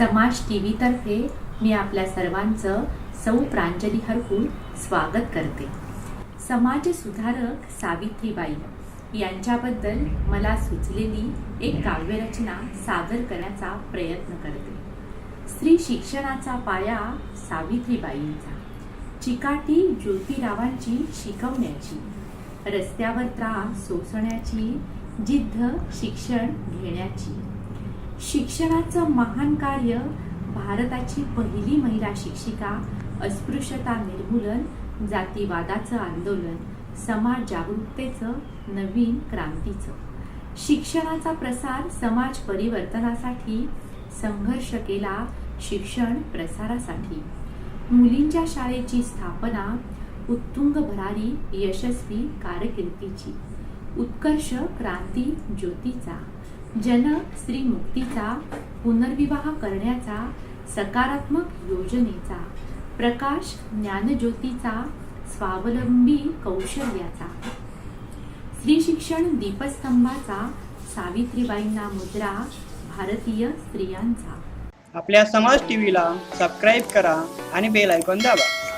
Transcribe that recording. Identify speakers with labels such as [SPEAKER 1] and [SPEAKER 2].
[SPEAKER 1] समाज टी व्हीतर्फे मी आपल्या सर्वांचं सौ प्रांजली हरकून स्वागत करते. समाज सुधारक सावित्रीबाई यांच्याबद्दल मला सुचलेली एक काव्यरचना सादर करण्याचा प्रयत्न करते. स्त्री शिक्षणाचा पाया सावित्रीबाईंचा. चिकाटी ज्योतिरावांची शिकवण्याची. रस्त्यावर त्रास सोसण्याची जिद्द शिक्षण घेण्याची. शिक्षणाचं महान कार्य भारताची पहिली महिला शिक्षिका अस्पृश्यता निर्मूलन जातीवादाचं आंदोलन समाज जागरूकतेचं नवीन क्रांतीचं. शिक्षणाचा प्रसार समाज परिवर्तनासाठी संघर्ष केला शिक्षण प्रसारासाठी. मुलींच्या शाळेची स्थापना उत्तुंग भरारी यशस्वी कारकिर्दीची. उत्कर्ष क्रांती ज्योतीचा. जन स्त्री मुक्तीचा पुनर्विवाह करण्याचा सकारात्मक योजनेचा प्रकाश ज्ञानज्योतीचा स्वावलंबी कौशल्याचा. स्त्री शिक्षण दीपस्तंभाचा सावित्रीबाईंना मुद्रा भारतीय स्त्रियांचा.
[SPEAKER 2] आपल्या समाज टीव्हीला सबस्क्राईब करा आणि बेल ऐकून दाबा.